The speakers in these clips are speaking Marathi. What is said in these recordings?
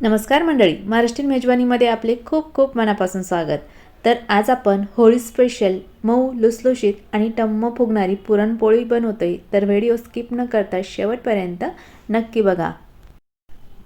नमस्कार मंडळी महाराष्ट्रीयन मेजवानीमध्ये आपले खूप खूप मनापासून स्वागत. तर आज आपण होळी स्पेशल मऊ लुसलुशीत आणि टम्म फुगणारी पुरणपोळी बनवतोय. तर व्हिडिओ स्किप न करता शेवटपर्यंत नक्की बघा.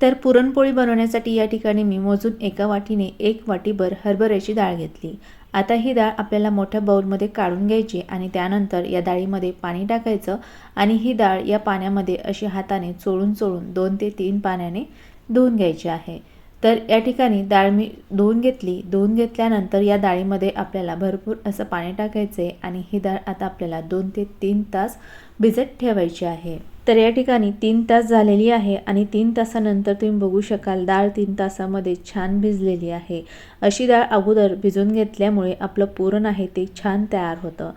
तर पुरणपोळी बनवण्यासाठी या ठिकाणी मी मोजून एका वाटीने एक वाटीभर हरभऱ्याची डाळ घेतली. आता ही डाळ आपल्याला मोठ्या बाऊलमध्ये काढून घ्यायची आणि त्यानंतर या डाळीमध्ये पाणी टाकायचं आणि ही डाळ या पाण्यामध्ये अशी हाताने चोळून चोळून दोन ते तीन पाण्याने धुवून घ्यायची आहे. तर या ठिकाणी डाळ मी धुवून घेतली. धुवून घेतल्यानंतर या डाळीमध्ये आपल्याला भरपूर असं पाणी टाकायचं आहे आणि ही डाळ आता आपल्याला दोन ते तीन तास भिजत ठेवायची आहे. तर या ठिकाणी तीन तास झालेली आहे आणि तीन तासानंतर तुम्ही बघू शकाल डाळ तीन तासामध्ये छान भिजलेली आहे. अशी डाळ अगोदर भिजून घेतल्यामुळे आपलं पुरण आहे ते छान तयार होतं.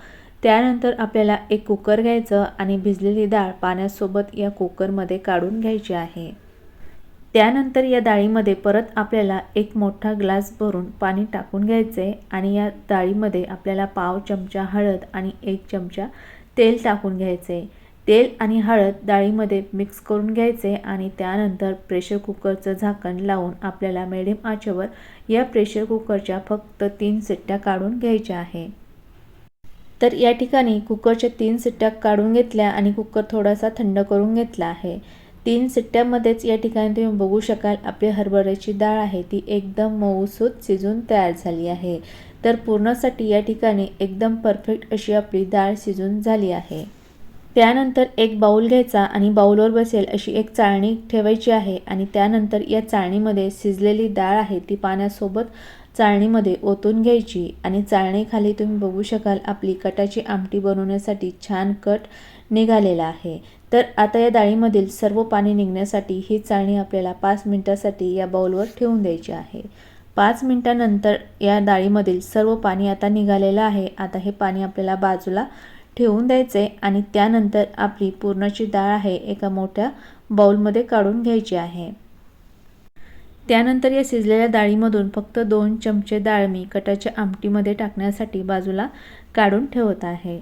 त्यानंतर आपल्याला एक कुकर घ्यायचं आणि भिजलेली डाळ पाण्यासोबत या कुकरमध्ये काढून घ्यायची आहे. त्यानंतर या डाळीमध्ये परत आपल्याला एक मोठा ग्लास भरून पाणी टाकून घ्यायचं आहे आणि या डाळीमध्ये आपल्याला पाव चमचा हळद आणि एक चमचा तेल टाकून घ्यायचं. आहे तेल आणि हळद डाळीमध्ये मिक्स करून घ्यायचे आणि त्यानंतर प्रेशर कुकरचं झाकण लावून आपल्याला मिडियम आचेवर या प्रेशर कुकरच्या फक्त तीन सिट्ट्या काढून घ्यायच्या आहे. तर या ठिकाणी कुकरच्या तीन सिट्ट्या काढून घेतल्या आणि कुकर थोडासा थंड करून घेतला आहे. तीन सिट्ट्यामध्येच या ठिकाणी तुम्ही बघू शकाल आपली हरभऱ्याची डाळ आहे ती एकदम मऊसूत शिजून तयार झाली आहे. तर पूर्णसाठी या ठिकाणी एकदम परफेक्ट अशी आपली डाळ शिजून झाली आहे. त्यानंतर एक बाऊल घ्यायचा आणि बाऊलवर बसेल अशी एक चाळणी ठेवायची आहे आणि त्यानंतर या चाळणीमध्ये शिजलेली डाळ आहे ती पाण्यासोबत चाळणीमध्ये ओतून घ्यायची आणि चाळणीखाली तुम्ही बघू शकाल आपली कटाची आमटी बनवण्यासाठी छान कट निघालेला आहे. तर आता या डाळीमधील सर्व पाणी निघण्यासाठी ही चाळणी आपल्याला पाच मिनटासाठी या बाऊलवर ठेवून द्यायची आहे. पाच मिनटानंतर या डाळीमधील सर्व पाणी आता निघालेलं आहे. आता हे पाणी आपल्याला बाजूला ठेवून द्यायचे आणि त्यानंतर आपली पूर्णाची डाळ आहे एका मोठ्या बाऊलमध्ये काढून घ्यायची आहे. त्यानंतर या शिजलेल्या डाळीमधून फक्त दोन चमचे डाळ मी कटाच्या आमटीमध्ये टाकण्यासाठी बाजूला काढून ठेवत आहे.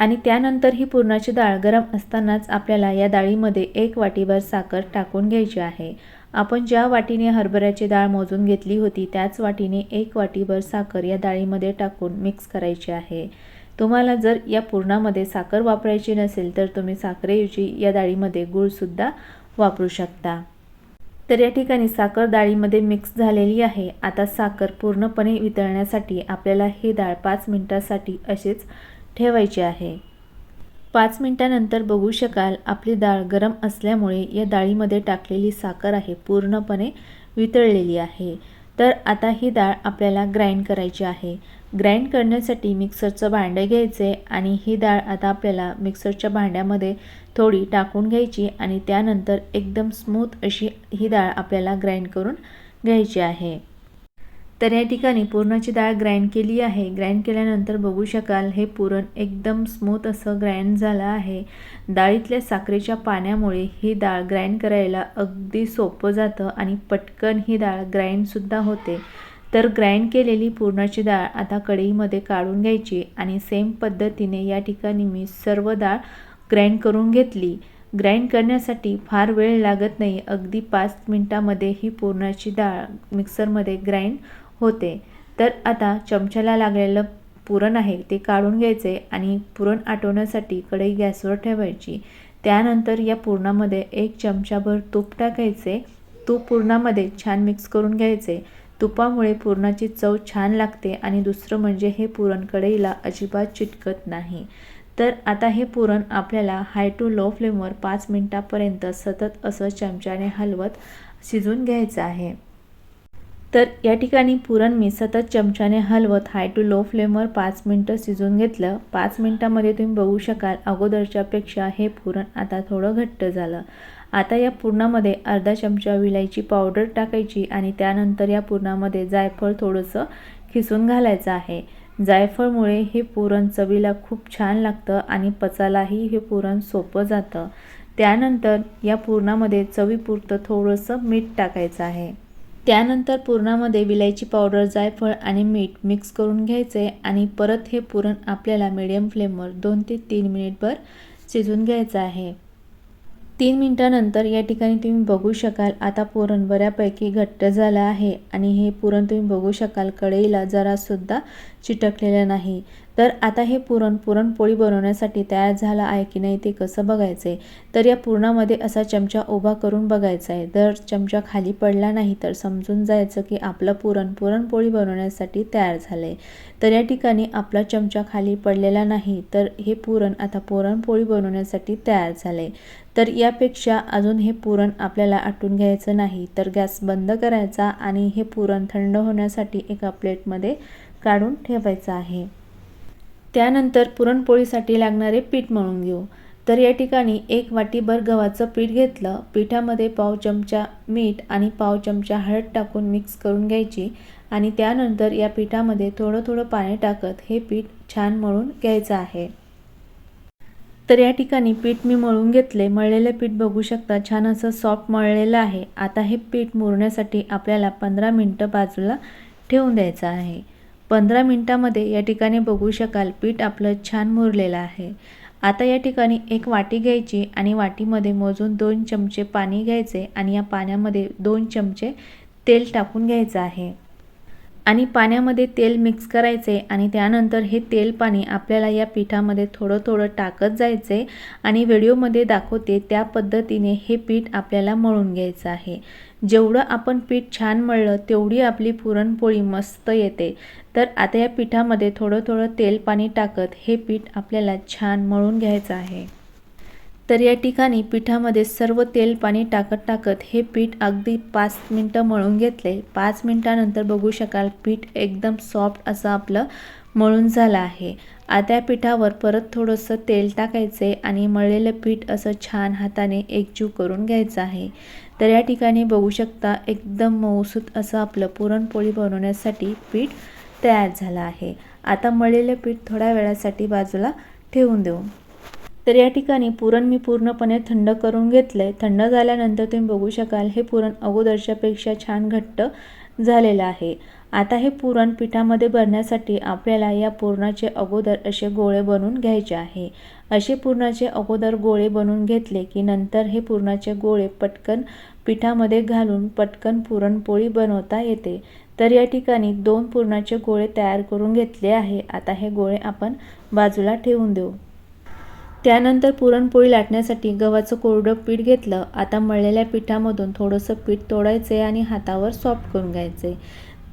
आणि त्यानंतर ही पुरणाची डाळ गरम असतानाच आपल्याला या डाळीमध्ये एक वाटीभर साखर टाकून घ्यायची आहे. आपण ज्या वाटीने हरभऱ्याची डाळ मोजून घेतली होती त्याच वाटीने एक वाटीभर साखर या डाळीमध्ये टाकून मिक्स करायची आहे. तुम्हाला जर या पुरणामध्ये साखर वापरायची नसेल तर तुम्ही साखरेऐवजी या डाळीमध्ये गूळसुद्धा वापरू शकता. तर या ठिकाणी साखर डाळीमध्ये मिक्स झालेली आहे. आता साखर पूर्णपणे वितळण्यासाठी आपल्याला ही डाळ पाच मिनटासाठी असेच ठेवायची आहे. पाच मिनटानंतर बघू शकाल आपली डाळ गरम असल्यामुळे या डाळीमध्ये टाकलेली साखर आहे पूर्णपणे वितळलेली आहे. तर आता ही डाळ आपल्याला ग्राइंड करायची आहे. ग्राइंड करण्यासाठी मिक्सरचं भांडं घ्यायचे आणि ही डाळ आता आपल्याला मिक्सरच्या भांड्यामध्ये थोडी टाकून घ्यायची आणि त्यानंतर एकदम स्मूथ अशी ही डाळ आपल्याला ग्राइंड करून घ्यायची आहे. तर या ठिकाणी पुरणाची डाळ ग्राइंड केली आहे. ग्राइंड केल्यानंतर बघू शकाल हे पुरण एकदम स्मूथ असं ग्राइंड झालं आहे. डाळीतल्या साखरेच्या पाण्यामुळे ही डाळ ग्राइंड करायला अगदी सोपं जातं आणि पटकन ही डाळ ग्राइंडसुद्धा होते. तर ग्राइंड केलेली पुरणाची डाळ आता कढईमध्ये काढून घ्यायची आणि सेम पद्धतीने या ठिकाणी मी सर्व डाळ ग्राइंड करून घेतली. ग्राइंड करण्यासाठी फार वेळ लागत नाही. अगदी पाच मिनटामध्ये ही पुरणाची डाळ मिक्सरमध्ये ग्राइंड होते. तर आता चमच्याला लागलेलं पुरण आहे ते काढून घ्यायचे आणि पुरण आटवण्यासाठी कढई गॅसवर ठेवायची. त्यानंतर या पुरणामध्ये एक चमचाभर तूप टाकायचे. तूप पुरणामध्ये छान मिक्स करून घ्यायचे. तुपामुळे पुरणाची चव छान लागते आणि दुसरं म्हणजे हे पुरण कढईला अजिबात चिटकत नाही. तर आता हे पुरण आपल्याला हाय टू लो फ्लेमवर पाच मिनटापर्यंत सतत असं चमच्याने हलवत शिजून घ्यायचं आहे. तर या ठिकाणी पुरण मी सतत चमच्याने हलवत हाय टू लो फ्लेमवर पाच मिनटं शिजून घेतलं. पाच मिनटामध्ये तुम्ही बघू शकाल अगोदरच्यापेक्षा हे पुरण आता थोडं घट्ट झालं. आता या पुरणामध्ये अर्धा चमचा विलायची पावडर टाकायची आणि त्यानंतर या पुरणामध्ये जायफळ थोडंसं खिसून घालायचं आहे. जायफळमुळे हे पुरण चवीला खूप छान लागतं आणि पचायलाही हे पुरण सोपं जातं. त्यानंतर या पुरणामध्ये चवीपुरतं थोडंसं मीठ टाकायचं आहे. त्यानंतर पुरणामध्ये विलायची पावडर जायफळ आणि मीठ मिक्स करून घ्यायचे आणि परत हे पुरण आपल्याला मिडियम फ्लेमवर दोन ते तीन मिनिटभर शिजून घ्यायचं आहे. तीन मिनटानंतर या ठिकाणी तुम्ही बघू शकाल आता पुरण बऱ्यापैकी घट्ट झालं आहे आणि हे पुरण तुम्ही बघू शकाल कढईला जरासुद्धा चिटकलेलं नाही. तर आता हे पुरण पुरणपोळी बनवण्यासाठी तयार झालं आहे की नाही ते कसं बघायचं आहे तर या पुरणामध्ये असा चमचा उभा करून बघायचा आहे. जर चमचा खाली पडला नाही तर समजून जायचं की आपलं पुरण पुरणपोळी बनवण्यासाठी तयार झालं आहे तर या ठिकाणी आपला चमचा खाली पडलेला नाही तर हे पुरण आता पुरणपोळी बनवण्यासाठी तयार झालं आहे तर यापेक्षा अजून हे पुरण आपल्याला आटून घ्यायचं नाही तर गॅस बंद करायचा आणि हे पुरण थंड होण्यासाठी एका प्लेटमध्ये काढून ठेवायचं आहे. त्यानंतर पुरणपोळीसाठी लागणारे पीठ मळून घेऊ. तर या ठिकाणी एक वाटीभर गव्हाचं पीठ घेतलं. पिठामध्ये पाव चमचा मीठ आणि पाव चमचा हळद टाकून मिक्स करून घ्यायची आणि त्यानंतर या पिठामध्ये थोडं थोडं पाणी टाकत हे पीठ छान मळून घ्यायचं आहे. तर या ठिकाणी पीठ मी मळून घेतले. मळलेले पीठ बघू शकता छान असं सॉफ्ट मळलेलं आहे. आता हे पीठ मुरण्यासाठी आपल्याला पंधरा मिनटं बाजूला ठेवून द्यायचं आहे. पंधरा मिनटामध्ये या ठिकाणी बघू शकाल पीठ आपलं छान मुरलेलं आहे. आता या ठिकाणी एक वाटी घ्यायची आणि वाटीमध्ये मोजून दोन चमचे पाणी घ्यायचे आणि या पाण्यामध्ये दोन चमचे तेल टाकून घ्यायचं आहे. आणि पाण्यामध्ये तेल मिक्स करायचे आणि त्यानंतर हे तेल पाणी आपल्याला या पिठामध्ये थोडं थोडं टाकत जायचे आणि व्हिडिओमध्ये दाखवते त्या पद्धतीने हे पीठ आपल्याला मळून घ्यायचं आहे. जेवढं आपण पीठ छान मळलं तेवढी आपली पुरणपोळी मस्त येते. तर आता या पिठामध्ये थोडं थोडं तेल पाणी टाकत हे पीठ आपल्याला छान मळून घ्यायचं आहे. तर या ठिकाणी पिठामध्ये सर्व तेल पाणी टाकत टाकत हे पीठ अगदी पाच मिनटं मळून घेतले. पाच मिनटानंतर बघू शकाल पीठ एकदम सॉफ्ट असं आपलं मळून झालं आहे. आता पिठावर परत थोडंसं तेल टाकायचे आणि मळलेलं पीठ असं छान हाताने एकजीव करून घ्यायचं आहे. तर या ठिकाणी बघू शकता एकदम मऊसूत असं आपलं पुरणपोळी बनवण्यासाठी पीठ तयार झालं आहे. आता मळलेलं पीठ थोड्या वेळासाठी बाजूला ठेवून देऊ. तर या ठिकाणी पुरण मी पूर्णपणे थंड करून घेतलं आहे थंड झाल्यानंतर तुम्ही बघू शकाल हे पुरण अगोदरच्यापेक्षा छान घट्ट झालेलं आहे. आता हे पुरण पिठामध्ये भरण्यासाठी आपल्याला या पुरणाचे अगोदर असे गोळे बनवून घ्यायचे आहे. असे पुरणाचे अगोदर गोळे बनवून घेतले की नंतर हे पुरणाचे गोळे पटकन पिठामध्ये घालून पटकन पुरणपोळी बनवता येते. तर या ठिकाणी दोन पुरणाचे गोळे तयार करून घेतले आहे. आता हे गोळे आपण बाजूला ठेवून देऊ. त्यानंतर पुरणपोळी लाटण्यासाठी गव्हाचं कोरडं पीठ घेतलं. आता मळलेल्या पिठामधून थोडंसं पीठ तोडायचं आणि हातावर सॉफ्ट करून घ्यायचं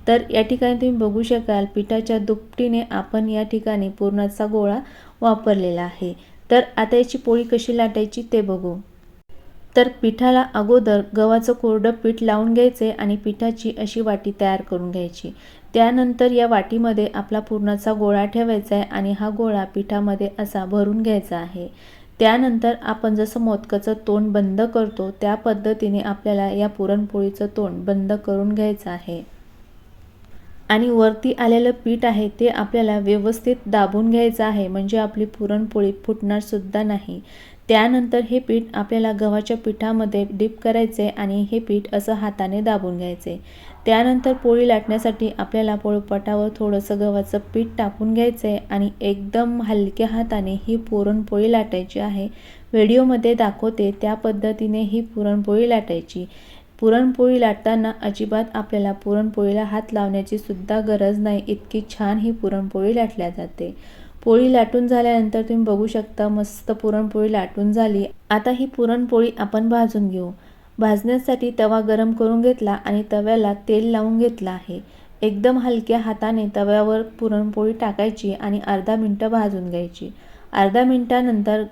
तर या ठिकाणी तुम्ही बघू शकाल पिठाच्या दुपटीने आपण या ठिकाणी पुरणाचा गोळा वापरलेला आहे. तर आता याची पोळी कशी लाटायची ते बघू. तर पिठाला अगोदर गव्हाचं कोरडं पीठ लावून घ्यायचे आणि पिठाची अशी वाटी तयार करून घ्यायची. त्यानंतर या वाटीमध्ये आपला पुरणाचा गोळा ठेवायचा आहे आणि हा गोळा पिठामध्ये असा भरून घ्यायचा आहे. त्यानंतर आपण जसं मोदकाचं तोंड बंद करतो त्या पद्धतीने आपल्याला या पुरणपोळीचं तोंड बंद करून घ्यायचं आहे. आणि वरती आलेलं पीठ आहे ते आपल्याला व्यवस्थित दाबून घ्यायचं आहे. म्हणजे आपली पुरणपोळी फुटणार सुद्धा नाही. त्यानंतर हे पीठ आपल्याला गव्हाच्या पिठामध्ये डीप करायचे आणि हे पीठ असं हाताने दाबून घ्यायचे. त्यानंतर पोळी लाटण्यासाठी आपल्याला पोळपाटावर थोडंसं गव्हाचं पीठ टाकून घ्यायचं आहे आणि एकदम हलक्या हाताने ही पुरणपोळी लाटायची आहे. व्हिडिओमध्ये दाखवते त्या पद्धतीने ही पुरणपोळी लाटायची. पुरणपोळी लाटताना अजिबात आपल्याला पुरणपोळीला हात लावण्याची सुद्धा गरज नाही. इतकी छान ही पुरणपोळी लाटल्या जाते. पोळी लाटून झाल्यानंतर तुम्ही बघू शकता मस्त पुरणपोळी लाटून झाली. आता ही पुरणपोळी आपण भाजून घेऊ. भाजण्यासाठी तवा गरम करून घेतला आणि तव्याला तेल लावून घेतलं आहे. एकदम हलक्या हाताने तव्यावर पुरणपोळी टाकायची आणि अर्धा मिनटं भाजून घ्यायची. अर्धा मिनटानंतर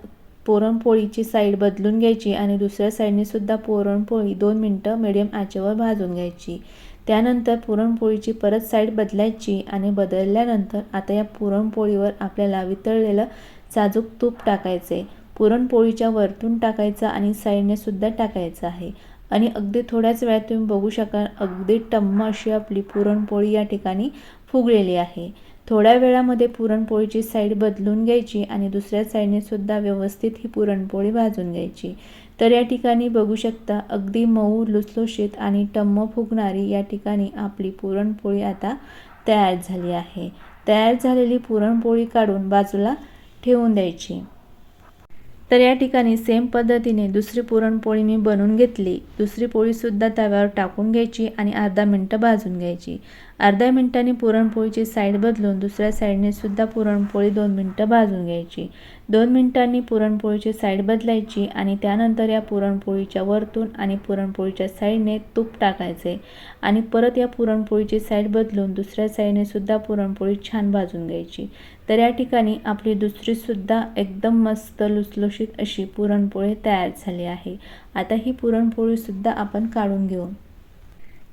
पुरणपोळीची साईड बदलून घ्यायची आणि दुसऱ्या साईडने सुद्धा पुरणपोळी दोन मिनटं मिडियम आचेवर भाजून घ्यायची. त्यानंतर पुरणपोळीची परत साईड बदलायची आणि बदलल्यानंतर आता या पुरणपोळीवर आपल्याला वितळलेलं साजूक तूप टाकायचं आहे पुरणपोळीच्या वरतून टाकायचं आणि साईडने सुद्धा टाकायचं आहे. आणि अगदी थोड्याच वेळात तुम्ही बघू शकाल अगदी टम्म अशी आपली पुरणपोळी या ठिकाणी फुगलेली आहे. थोड्या वेळामध्ये पुरणपोळीची साईड बदलून घ्यायची आणि दुसऱ्या साईडने सुद्धा व्यवस्थित ही पुरणपोळी भाजून घ्यायची. तर या ठिकाणी बघू शकता अगदी मऊ लुसलुशीत आणि टम्म फुगणारी या ठिकाणी आपली पुरणपोळी आता तयार झाली आहे. तयार झालेली पुरणपोळी काढून बाजूला ठेवून द्यायची. तर या ठिकाणी सेम पद्धतीने दुसरी पुरणपोळी मी बनवून घेतली. दुसरी पोळीसुद्धा तव्यावर टाकून घ्यायची आणि अर्धा मिनटं भाजून घ्यायची. अर्ध्या मिनटांनी पुरणपोळीची साईड बदलून दुसऱ्या साईडने सुद्धा पुरणपोळी दोन मिनटं भाजून घ्यायची. दोन मिनटांनी पुरणपोळीची साईड बदलायची आणि त्यानंतर या पुरणपोळीच्या वरतून आणि पुरणपोळीच्या साईडने तूप टाकायचे आणि परत या पुरणपोळीची साईड बदलून दुसऱ्या साईडने सुद्धा पुरणपोळी छान भाजून घ्यायची. तर या ठिकाणी आपली दुसरीसुद्धा एकदम मस्त लुसलुशीत अशी पुरणपोळी तयार झाली आहे. आता ही पुरणपोळीसुद्धा आपण काढून घेऊ.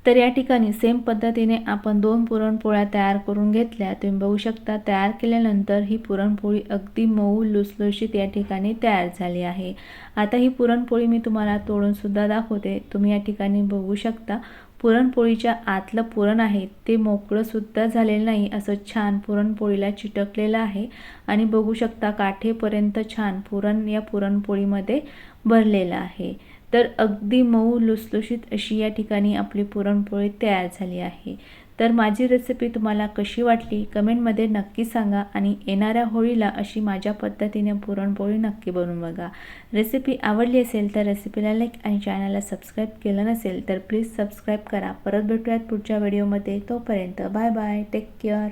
तर या ठिकाणी सेम पद्धतीने आपण दोन पुरणपोळ्या तयार करून घेतल्या. तुम्ही बघू शकता तयार केल्यानंतर ही पुरणपोळी अगदी मऊ लुसलुशीत या ठिकाणी तयार झाली आहे. आता ही पुरणपोळी मी तुम्हाला तोडूनसुद्धा दाखवते. तुम्ही या ठिकाणी बघू शकता पुरणपोळीच्या आतलं पुरण आहे. ते मोकळंसुद्धा झालेलं नाही. असं छान पुरणपोळीला चिटकलेलं आहे. आणि बघू शकता काठेपर्यंत छान पुरण या पुरणपोळीमध्ये भरलेलं आहे. तर अगदी मऊ लुसलुशीत अशी या ठिकाणी आपली पुरणपोळी तयार झाली आहे. तर माझी रेसिपी तुम्हाला कशी वाटली कमेंटमध्ये नक्की सांगा आणि येणाऱ्या होळीला अशी माझ्या पद्धतीने पुरणपोळी नक्की बनवून बघा. रेसिपी आवडली असेल तर रेसिपीला लाईक आणि चॅनलला सबस्क्राईब केलं नसेल तर प्लीज सबस्क्राईब करा. परत भेटूयात पुढच्या व्हिडिओमध्ये तोपर्यंत बाय बाय टेक केअर